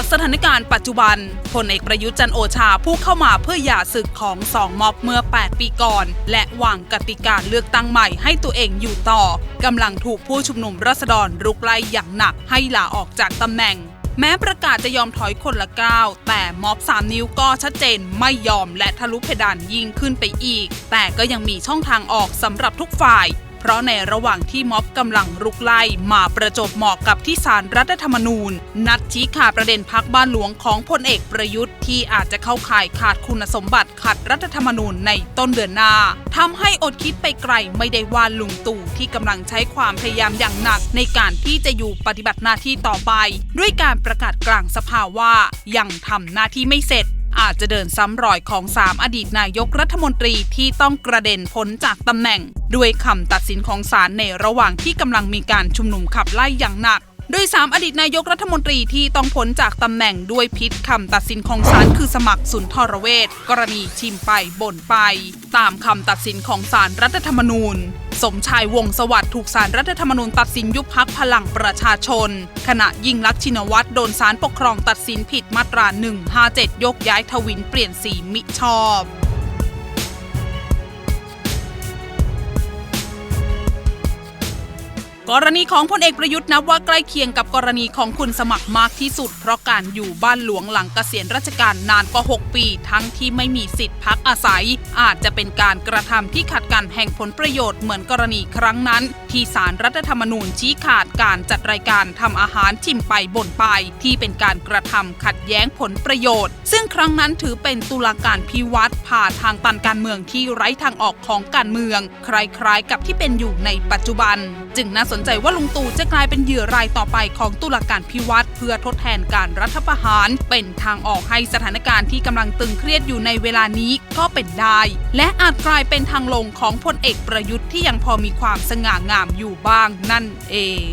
ากสถานการณ์ปัจจุบันพลเอกประยุทธ์จันโอชาผู้เข้ามาเพื่อหย่าศึกของสองม็อบเมื่อ 8 ปีก่อน และวางกติกาเลือกตั้งใหม่ให้ตัวเองอยู่ต่อกำลังถูกผู้ชุมนุมราษฎรรุกไล่อย่างหนักให้ลาออกจากตำแหน่ง แม้ประกาศจะยอมถอยคนละก้าวแต่ม็อบ 3 นิ้วก็ชัดเจนไม่ยอมและทะลุเพดานยิ่งขึ้นไปอีก แต่ก็ยังมีช่องทางออกสำหรับทุกฝ่าย เพราะในระหว่างที่ม็อบกำลังรุกไล่มาประจบเหมาะกับที่สารรัฐธรรมนูญ นัดชี้ขาดประเด็นพักบ้านหลวงของพลเอกประยุทธ์ที่อาจจะเข้าข่ายขาดคุณสมบัติขัดรัฐธรรมนูญในต้นเดือนหน้าทำให้อดคิดไปไกลไม่ได้ว่าลุงตู่ที่กำลังใช้ความพยายามอย่างหนัก ในการที่จะอยู่ปฏิบัติหน้าที่ต่อไป ด้วยการประกาศกลางสภาว่ายังทำหน้าที่ไม่เสร็จ อาจจะเดินซ้ำรอยของ 3 อดีตนายกรัฐมนตรีที่ต้องกระเด็นพ้นจากตำแหน่ง ด้วยคำตัดสินของศาลในระหว่างที่กำลังมีการชุมนุมขับไล่อย่างหนัก โดย 3 อดีตนายกรัฐมนตรีที่ต้องพ้นจากตำแหน่งด้วยพิษคำตัดสินของศาลคือสมัครสุนทรเวชกรณีชิมไปบ่นไป ตามคำตัดสินของศาลรัฐธรรมนูญ สมชายวงสวัสดิ์ถูกสารรัฐธรรมนูญตัดสินยุบพักพลังประชาชน ขณะยิ่งลักษณ์ชินวัตรโดนสารปกครองตัดสินผิดมาตรา 157 ยกย้ายทวินเปลี่ยนสีมิชอบ กรณีของพลเอกประยุทธ์นับว่าใกล้เคียงกับกรณีของคุณสมัครมากที่สุด เพราะการอยู่บ้านหลวงหลังเกษียณราชการนานกว่า 6 ปี ทั้งที่ไม่มีสิทธิ์พักอาศัย อาจจะเป็นการกระทำที่ขัดกันแห่งผลประโยชน์เหมือนกรณีครั้งนั้น ที่สารรัฐธรรมนูญชี้ขาดการจัดรายการทำอาหารชิมไปบ่นไป ที่เป็นการกระทำขัดแย้งผลประโยชน์ ซึ่งครั้งนั้นถือเป็นตุลาการพิวัตรผ่าทางตันการเมืองที่ไร้ทางออกของการเมือง คล้ายๆ กับที่เป็นอยู่ในปัจจุบัน จึงน่าสนใจว่าลุงตู่จะกลายเป็นเหยื่อรายต่อไปของตุลาการพิวัตรเพื่อทดแทนการรัฐประหาร เป็นทางออกให้สถานการณ์ที่กำลังตึงเครียดอยู่ในเวลานี้ก็เป็นได้ และอาจกลายเป็นทางลงของพลเอกประยุทธ์ที่ยังพอมีความสง่างามามอยู่บ้างนั่นเอง